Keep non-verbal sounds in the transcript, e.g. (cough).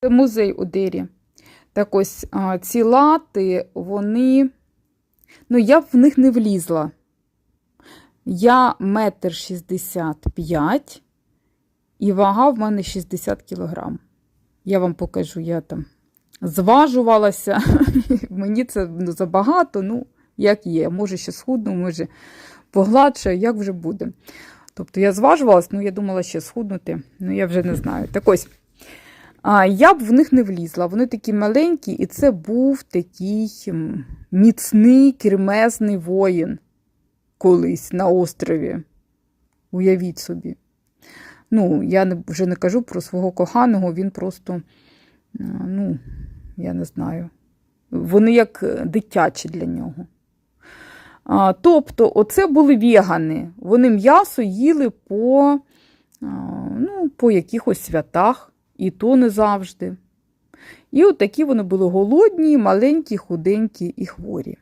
Це музей у Дері. Так ось ці лати, вони. Ну, я б в них не влізла. Я метр шістдесят п'ять, і вага в мене 60 кілограм. Я вам покажу, я там зважувалася. (laughs) Мені це ну, забагато, ну, як є. Може, ще схудну, може погладшаю, як вже буде. Тобто я зважувалась, ну я думала ще схуднути, ну я вже не знаю. Так ось. А, я б в них не влізла. Вони такі маленькі, і це був такий міцний кремезний воїн колись на острові. Уявіть собі. Ну, я вже не кажу про свого коханого, він просто, ну, я не знаю. Вони як е, дитячі для нього. А, тобто, оце були вегани. Вони м'ясо їли по, ну, по якихось святах, і то не завжди. І от такі вони були голодні, маленькі, худенькі і хворі.